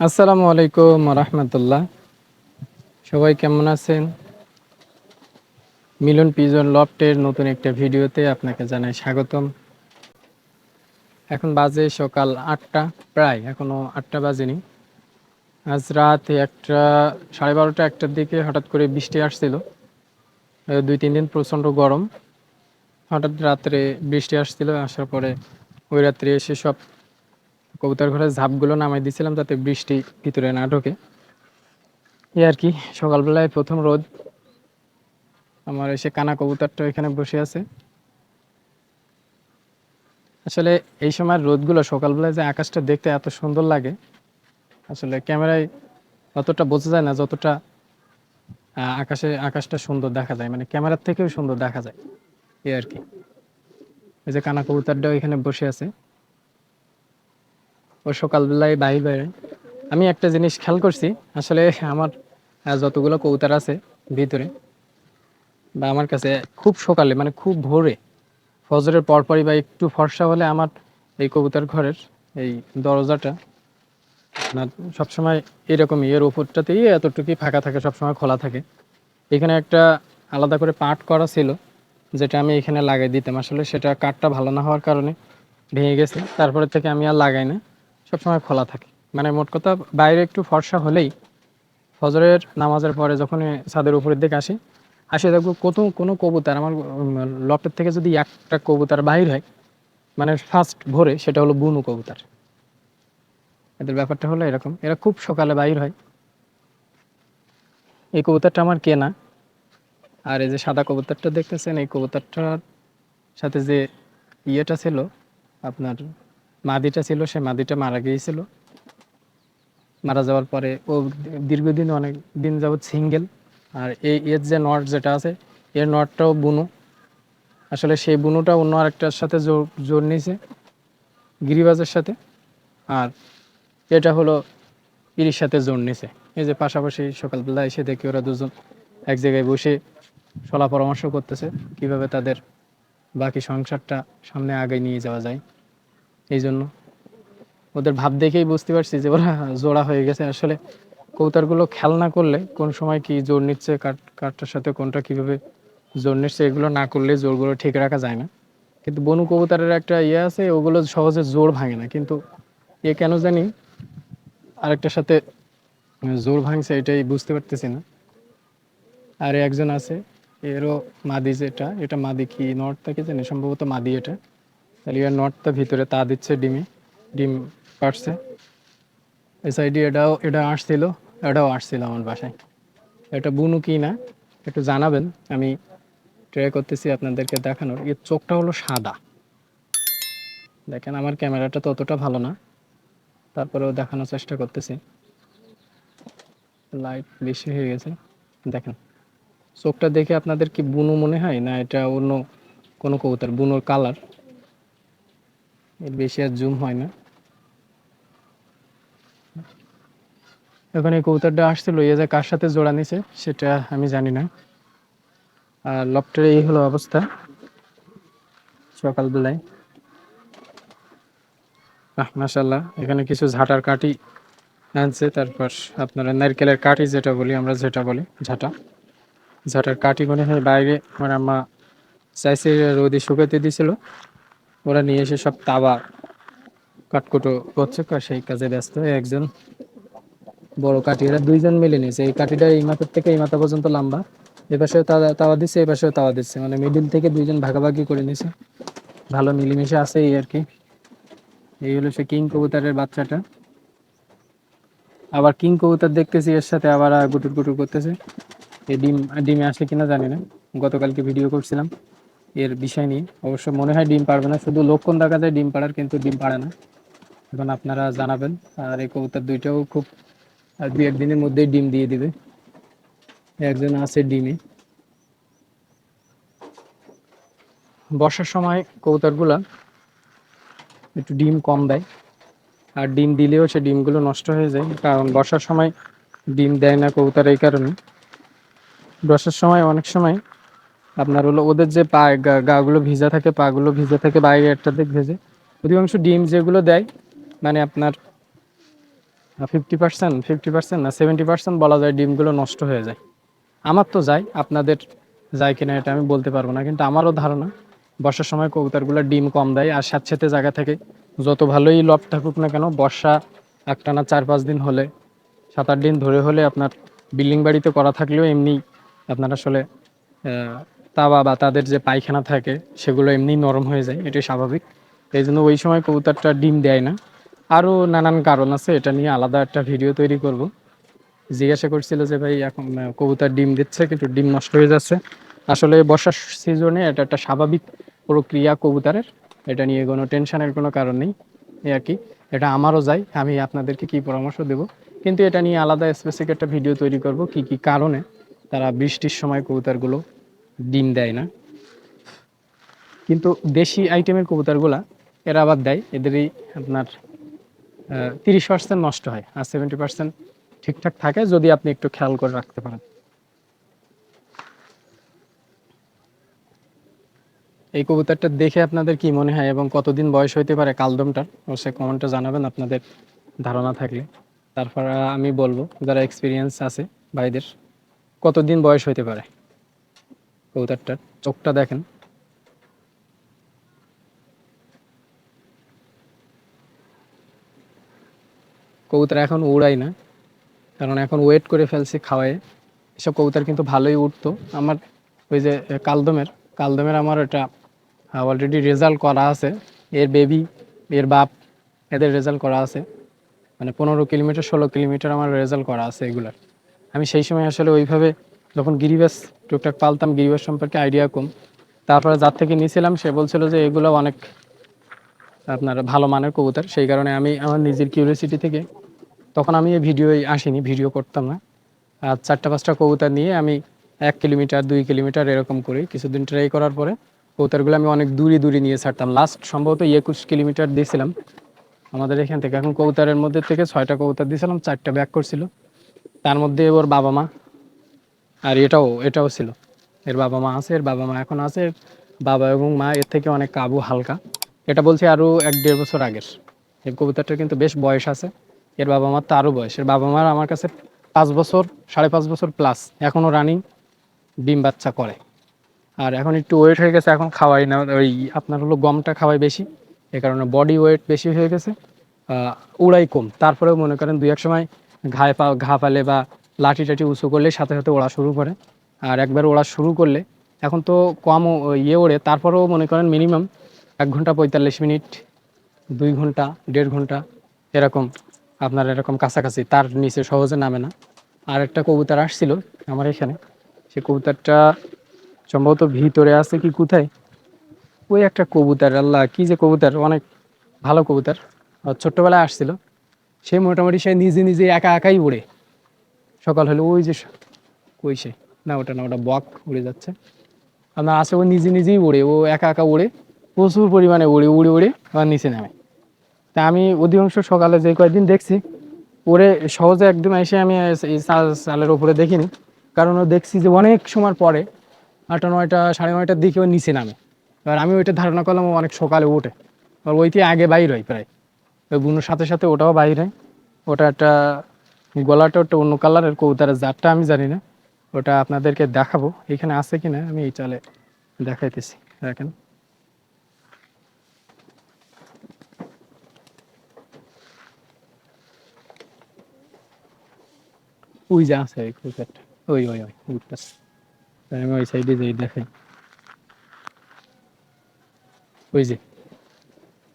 আসসালামু আলাইকুম রহমতুল্লাহ। সবাই কেমন আছেন? মিলন পিজন লফটের নতুন একটা ভিডিওতে আপনাকে জানাই স্বাগতম। এখন বাজে সকাল আটটা, প্রায় এখনও আটটা বাজেনি। আজ রাত একটা, সাড়ে বারোটা একটার দিকে হঠাৎ করে বৃষ্টি আসছিল। দুই, তিন দিন প্রচণ্ড গরম। হঠাৎ রাত্রে বৃষ্টি আসছিল, আসার পরে ওই রাত্রে এসে সব কবুতর ঘরের ঝাপগুলো নামাই দিয়েছিলাম যাতে বৃষ্টি ভিতরে না ঢোকে। এই আর কি, সকালবেলায় প্রথম রোদ। আমার এসে কানা কবুতরটা এখানে বসে আছে। আসলে এই সময় রোদগুলো সকালবেলায় যে আকাশটা দেখতে এত সুন্দর লাগে, আসলে ক্যামেরায় অতটা বোঝা যায় না যতটা আকাশে, আকাশটা সুন্দর দেখা যায়। মানে ক্যামেরার থেকেও সুন্দর দেখা যায়। এই আর কি। এই যে কানা কবুতরটাও এখানে বসে আছে। ও সকালবেলায় বাইরে বাইরে আমি একটা জিনিস খেয়াল করছি। আসলে আমার যতগুলো কবুতর আছে ভিতরে বা আমার কাছে খুব সকালে মানে খুব ভোরে, ফজরের পরপরই বা একটু ফর্সা হলে আমার এই কবুতর ঘরের এই দরজাটা সবসময় এরকমই এর ওপরটাতেই এতটুকুই ফাঁকা থাকে, সবসময় খোলা থাকে। এখানে একটা আলাদা করে পাট করা ছিল, যেটা আমি এখানে লাগাই দিতাম। আসলে সেটা কাঠটা ভালো না হওয়ার কারণে ভেঙে গেছে, তারপরে থেকে আমি আর লাগাই না। সবসময় খোলা থাকে। মানে মোট কথা বাইরে একটু ফর্সা হলেই ফজরের নামাজের পরে যখন ছাদের উপরের দিকে আসি, আসে দেখব কত, কোনো কবুতর, আমার লপের থেকে যদি একটা কবুতর বাহির হয় মানে ফার্স্ট ভোরে সেটা হলো বুনু কবুতর। এদের ব্যাপারটা হলো এরকম। এরা খুব সকালে বাহির হয়। এই কবুতরটা আমার কেনা। আর এই যে সাদা কবুতরটা দেখতেছেন, এই কবুতরটার সাথে যে ইয়েটা ছিল, আপনার মাদিটা ছিল, সে মাদিটা মারা গিয়েছিল। মারা যাওয়ার পরে ও দীর্ঘদিন অনেক দিন যাবৎ সিঙ্গেল আর এই এর যে নট যেটা আছে, এর নটটাও বুনো। আসলে সেই বুনোটা অন্য আরেকটার সাথে জোর জোর নিয়েছে, গিরিবাজের সাথে। আর এটা হলো ইরির সাথে জোর নিছে এই যে পাশাপাশি সকালবেলা এসে দেখি ওরা দুজন এক জায়গায় বসে সলা পরামর্শ করতেছে, কীভাবে তাদের বাকি সংসারটা সামনে আগে নিয়ে যাওয়া যায়। এই জন্য ওদের ভাব দেখেই বুঝতে পারছি যে ওরা জোড়া হয়ে গেছে। আসলে কৌতারগুলো খেয়াল না করলে কোন সময় কি জোর নিচ্ছে কাঠ কাঠটার সাথে কোনটা কীভাবে জোর নিচ্ছে, এগুলো না করলে জোরগুলো ঠিক রাখা যায় না। কিন্তু বনু কবুতারের একটা ইয়ে আছে, ওগুলো সহজে জোর ভাঙে না। কিন্তু এ কেন জানি আরেকটার সাথে জোর ভাঙছে এটাই বুঝতে পারতেছি না। আর একজন আছে, এরও মাদি যেটা, এটা মাদি কি নর্থ থেকে জানি, সম্ভবত মাদি এটা। তাহলে নর্থটা ভিতরে তা দিচ্ছে ডিমে, ডিম পারছে এই সাইডে এটাও, এটা আসছিল, এটাও আসছিল আমার বাসায়। এটা বুনু কি না, একটু জানাবেন, আমি ট্রাই করতেছি আপনাদেরকে দেখানোর। এর চোখটা হলো সাদা। দেখেন আমার ক্যামেরাটা তো অতটা ভালো না, তারপরেও দেখানোর চেষ্টা করতেছি। লাইট বেশি হয়ে গেছে, দেখেন। চোখটা দেখে আপনাদের কি বুনো মনে হয়, না এটা অন্য কোনো কবুতর, বুনোর কালার এর বেশি আর জুম হয় না। এখন এই কবুতরটা আসছিল, এই যে কার সাথে জোড়া নিছে, সেটা আমি জানি না। আর লফটের এই হলো অবস্থা, সকালবেলায়। আহ মাসাল্লাহ এখানে কিছু ঝাঁটার কাঠি আনছে, তারপর আপনারা নারকেলের কাঠি যেটা বলি, আমরা যেটা বলি, ঝাঁটা। ঝাঁটার কাঠি মনে হয় বাইরে আমার আম্মা চাইছে রোদে শুকাতে দিছিল। ওরা নিয়ে এসে সব তাবা কাটকুটো করছে সেই কাজে ব্যস্ত হয়ে একজন বড় কাঠি এরা দুইজন মিলে নিয়েছে। এই কাঠিটা এই মাথার থেকে এই মাথা পর্যন্ত লম্বা। এ পাশেও তাওয়া দিচ্ছে এই পাশেও তাওয়া দিচ্ছে মানে মিডিল থেকে দুইজন ভাগাভাগি করে নিয়েছে ভালো মিলেমিশে আছে এই আর কি। এই হলো সে কিং কবুতরের বাচ্চাটা। আবার কিং কবুতর দেখতেছি, এর সাথে আবার গুটুর গুটুর করতেছে। এই ডিম, ডিমে আসে কিনা জানি না। গতকালকে ভিডিও করছিলাম। এর বিষয় নিয়ে। অবশ্য মনে হয় ডিম পারবে না। শুধু লক্ষণ দেখা যায় ডিম পাড়ার কিন্তু ডিম পাড়ে না। এখন আপনারা জানাবেন। আর এই কবুতর দুইটাও খুব দুই একদিনের মধ্যেই ডিম দিয়ে দিবে। একজন আছে ডিমে। বর্ষার সময় কবুতরগুলা একটু ডিম কম দেয়। আর ডিম দিলেও সে ডিমগুলো নষ্ট হয়ে যায়। কারণ বর্ষার সময় ডিম দেয় না কবুতর এই কারণে। বর্ষার সময় অনেক সময় আপনার হলো ওদের যে পা, গা- গাগুলো ভিজা থাকে, পাগুলো ভিজা থাকে বাইরে একটা দিক ভেজে, অধিকাংশ ডিম যেগুলো দেয় মানে আপনার ফিফটি পার্সেন্ট ফিফটি পার্সেন্ট না সেভেন্টি পার্সেন্ট বলা যায় ডিমগুলো নষ্ট হয়ে যায়। আমার তো যায়, আপনাদের যায় কিনা এটা আমি বলতে পারব না, কিন্তু আমারও ধারণা, বর্ষার সময় কবুতরগুলো ডিম কম দেয় আর স্যাঁতস্যাঁতে জায়গা থেকে, যত ভালোই লব থাকুক না কেন, বর্ষা একটানা চার পাঁচ দিন হলে সাত আট দিন ধরে হলে আপনার বিল্ডিং বাড়িতে করা থাকলেও এমনি আপনার আসলে তাওয়া বা তাদের যে পায়খানা থাকে, সেগুলো এমনি নরম হয়ে যায়, এটাই স্বাভাবিক। এই জন্য ওই সময় কবুতরটা ডিম দেয় না। আরও নানান কারণ আছে, এটা নিয়ে আলাদা একটা ভিডিও তৈরি করব। জিজ্ঞাসা করছিল যে, ভাই, এখন কবুতর ডিম দিচ্ছে, কিন্তু ডিম নষ্ট হয়ে যাচ্ছে। আসলে বর্ষার সিজনে এটা একটা স্বাভাবিক প্রক্রিয়া কবুতরের। এটা নিয়ে কোনো টেনশনের কোনো কারণ নেই, এই আর কি। এটা আমারও যাই আমি আপনাদেরকে কি পরামর্শ দেব। কিন্তু এটা নিয়ে আলাদা স্পেসিফিক একটা ভিডিও তৈরি করব, কি কি কারণে তারা বৃষ্টির সময় কবুতরগুলো ডিম দেয় না। কিন্তু দেশি আইটেমের কবুতরগুলা এরা আবার দেয়। এদেরই আপনার তিরিশ পার্সেন্ট নষ্ট হয় আর সেভেন্টি পার্সেন্ট ঠিকঠাক থাকে যদি আপনি একটু খেয়াল করে রাখতে পারেন। এই কবুতরটা দেখে আপনাদের কি মনে হয় এবং কতদিন বয়স হইতে পারে কালদমটার? অবশ্যই কমেন্টে জানাবেন, আপনাদের ধারণা থাকলে। তারপর আমি বলব, যারা এক্সপিরিয়েন্স আছে ভাইদের, কতদিন বয়স হইতে পারে? কবুতরটার চোখটা দেখেন। কবুতর এখন উড়াই না, কারণ এখন ওয়েট করে ফেলছি খাওয়ায়। এসব কবুতর কিন্তু ভালোই উঠতো আমার ওই যে কালদমের কালদমের আমার এটা অলরেডি রেজাল্ট করা আছে। এর বেবি এর বাপ, এদের রেজাল্ট করা আছে। মানে পনেরো কিলোমিটার, ষোলো কিলোমিটার আমার রেজাল্ট করা আছে এগুলার। আমি সেই সময় আসলে ওইভাবে যখন গিরিবাস, টুকটাক পালতাম গিরিবাস সম্পর্কে আইডিয়া কম। তারপরে যার থেকে নিয়েছিলাম সে বলছিল যে এগুলো অনেক আপনার ভালো মানের কবুতর। সেই কারণে আমি আমার নিজের কিউরিয়াসিটি থেকে, তখন আমি এই ভিডিও আসিনি, ভিডিও করতাম না। আর চারটা, পাঁচটা কবুতর নিয়ে আমি এক কিলোমিটার, দুই কিলোমিটার এরকম করি। কিছুদিন ট্রাই করার পরে কবুতরগুলো আমি অনেক দূরে দূরে নিয়ে ছাড়তাম। লাস্ট সম্ভবত একুশ কিলোমিটার দিয়েছিলাম আমাদের এখান থেকে এখন কবুতরের মধ্যে থেকে ছয়টা কবুতর দিয়েছিলাম চারটা ব্যাক করছিল। তার মধ্যে ওর বাবা মা আর এটাও এটাও ছিল। এর বাবা মা আছে, এর বাবা মা এখন আছে, বাবা এবং মা এর থেকে অনেক কাবু হালকা। এটা বলছি আরও এক দেড় বছর আগের। এই কবুতরটা কিন্তু বেশ বয়স আছে। এর বাবা মার তো আরও বয়স। এর বাবা মার আমার কাছে পাঁচ বছর, সাড়ে পাঁচ বছর প্লাস এখনও রানিং ডিম বাচ্চা করে। আর এখন একটু ওয়েট হয়ে গেছে, এখন খাওয়াই না। ওই আপনার হলো গমটা খাওয়াই বেশি। এ কারণে বডি ওয়েট বেশি হয়ে গেছে। উড়াই কম। তারপরেও মনে করেন দুই এক সময় ঘায়ে পা ঘা পালে বা লাঠি টাঠি উঁচু করলে সাথে সাথে ওড়া শুরু করে। আর একবার ওড়া শুরু করলে এখন তো কম ইয়ে ওড়ে, তারপরেও মনে করেন মিনিমাম এক ঘণ্টা পঁয়তাল্লিশ মিনিট, দুই ঘণ্টা, দেড় ঘণ্টা এরকম আপনার এরকম কাছাকাছি, তার নিচে সহজে নামে না। আর একটা কবুতর আসছিল আমার এখানে, সে কবুতরটা সম্ভবত ভিতরে আছে কি কোথায়? ওই একটা কবুতর, আল্লাহ, কি যে কবুতর, অনেক ভালো কবুতর। ছোট্টবেলায় আসছিল, সে মোটামুটি সে নিজে নিজে একা একাই উড়ে। সকাল হলে, ওই যে স- কই সে? না, ওটা না, ওটা বক উড়ে যাচ্ছে। আপনার আসে ও নিজে নিজেই উড়ে, ও একা একা উড়ে, প্রচুর পরিমাণে উড়ে উড়ে উড়ে, আবার নিচে নামে। তা আমি অধিকাংশ সকালে যে কয়েকদিন দেখছি, ওরে সহজে একদম এসে আমি এই চাল- চালের উপরে দেখিনি, কারণ ও দেখছি যে অনেক সময় পরে, আটটা নয়টা, সাড়ে নয়টার দিকে ও নিচে নামে। এবার আমি ওইটা ধারণা করলাম ও অনেক সকালে ওঠে আর ওইটি আগে বাইর হয় প্রায়। ওই বুনোর সাথে সাথে ওটাও বাইর হয়। ওটা একটা গলাটা একটা অন্য কালারের কবুতরের জাতটা আমি জানি না। ওটা আপনাদেরকে দেখাবো, এখানে আছে কিনা আমি এই চালে দেখাইতেছি, দেখেন। ওই যে আছে ওই কবুতরটা, ওই ওই ওই, উঠতেছে। আমি ওই সাইডে যাই, দেখাই। ওই যে,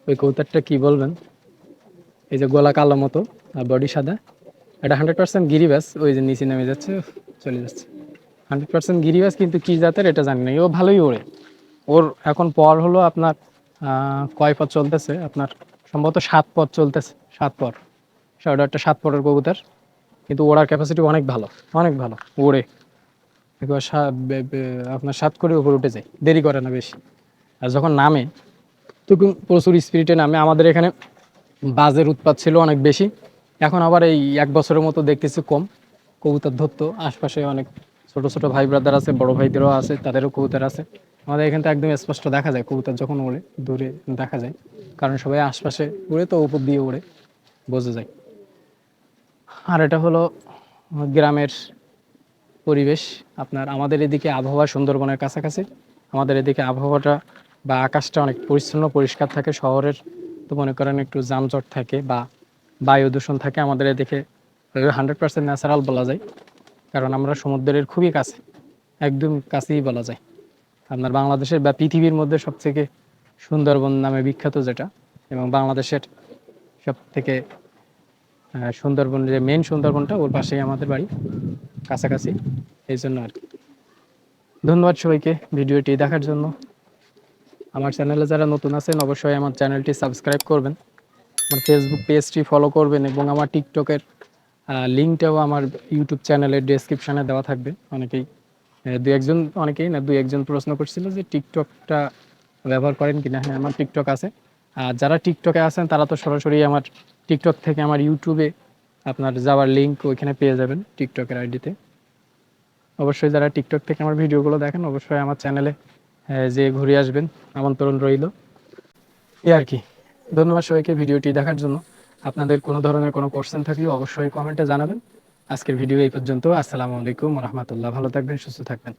ওই কবুতরটা কি বলবেন? এই যে গলা কালো মতো, আর বডি সাদা। এটা হান্ড্রেড পার্সেন্ট গিরিবাস ওই যে নিচে নেমে যাচ্ছে চলে যাচ্ছে। হান্ড্রেড পার্সেন্ট গিরিবাস কিন্তু কী জাতের এটা জানি না, ও ভালোই ওড়ে। ওর এখন পর হলো আপনার কয় পথ চলতেছে? আপনার সম্ভবত সাত পথ চলতেছে, সাত পর। ওটা একটা সাত পরের কবুতর। কিন্তু ওড়ার ক্যাপাসিটি অনেক ভালো অনেক ভালো, ওড়ে। একবার আপনার সাত করে উপরে উঠে যায়, দেরি করে না বেশি। আর যখন নামে, তখন প্রচুর স্পিরিটে নামে। আমাদের এখানে বাজের উৎপাদ ছিল অনেক বেশি। এখন আবার এই এক বছরের মতো দেখতেছি কম। কবুতর ধরতো, আশপাশে অনেক ছোট ছোট ভাই ব্রাদার আছে, বড় ভাইদেরও আছে, তাদেরও কবুতর আছে। আমাদের এখান একদম স্পষ্ট দেখা যায়, কবুতর যখন ওড়ে, দূরে দেখা যায়। কারণ সবাই আশপাশে উড়ে তো, উপর দিয়ে উড়ে বোঝা যায়। আর এটা হলো গ্রামের পরিবেশ। আপনার আমাদের এদিকে আবহাওয়া সুন্দরবনের কাছাকাছি। আমাদের এদিকে আবহাওয়াটা বা আকাশটা অনেক পরিচ্ছন্ন, পরিষ্কার থাকে। শহরের তো মনে করেন একটু যানজট থাকে বা বায়ু দূষণ থাকে আমাদের এদিকে হান্ড্রেড পার্সেন্ট ন্যাচারাল বলা যায়। কারণ আমরা সমুদ্রের খুবই কাছে, একদম কাছেই বলা যায়। আপনার বাংলাদেশের বা পৃথিবীর মধ্যে সবথেকে সুন্দরবন নামে বিখ্যাত যেটা এবং বাংলাদেশের সব থেকে সুন্দরবন যে মেন সুন্দরবনটা, ওর পাশেই আমাদের বাড়ি, কাছাকাছি। এই জন্য আর কি। ধন্যবাদ সবাইকে ভিডিওটি দেখার জন্য। আমার চ্যানেলে যারা নতুন আছেন, অবশ্যই আমার চ্যানেলটি সাবস্ক্রাইব করবেন। আমার ফেসবুক পেজটি ফলো করবেন এবং আমার টিকটকের লিঙ্কটাও আমার ইউটিউব চ্যানেলের ডেসক্রিপশানে দেওয়া থাকবে। অনেকেই দু একজন, অনেকেই না, দু একজন প্রশ্ন করছিল যে টিকটকটা ব্যবহার করেন কিনা। হ্যাঁ আমার টিকটক আছে। আর যারা টিকটকে আছেন, তারা তো সরাসরি আমার টিকটক থেকে আমার ইউটিউবে আপনার যাওয়ার লিঙ্ক ওইখানে পেয়ে যাবেন টিকটকের আইডিতে অবশ্যই যারা টিকটক থেকে আমার ভিডিওগুলো দেখেন, অবশ্যই আমার চ্যানেলে যে ঘুরে আসবেন। আমন্ত্রণ রইল। এ আর কি। ধন্যবাদ সবাইকে ভিডিওটি দেখার জন্য। আপনাদের কোনো ধরনের কোনো কোশ্চেন থাকলে অবশ্যই কমেন্টে জানাবেন। আজকের ভিডিও এই পর্যন্ত। আসসালামু আলাইকুম রহমতুল্লাহ। ভালো থাকবেন, সুস্থ থাকবেন।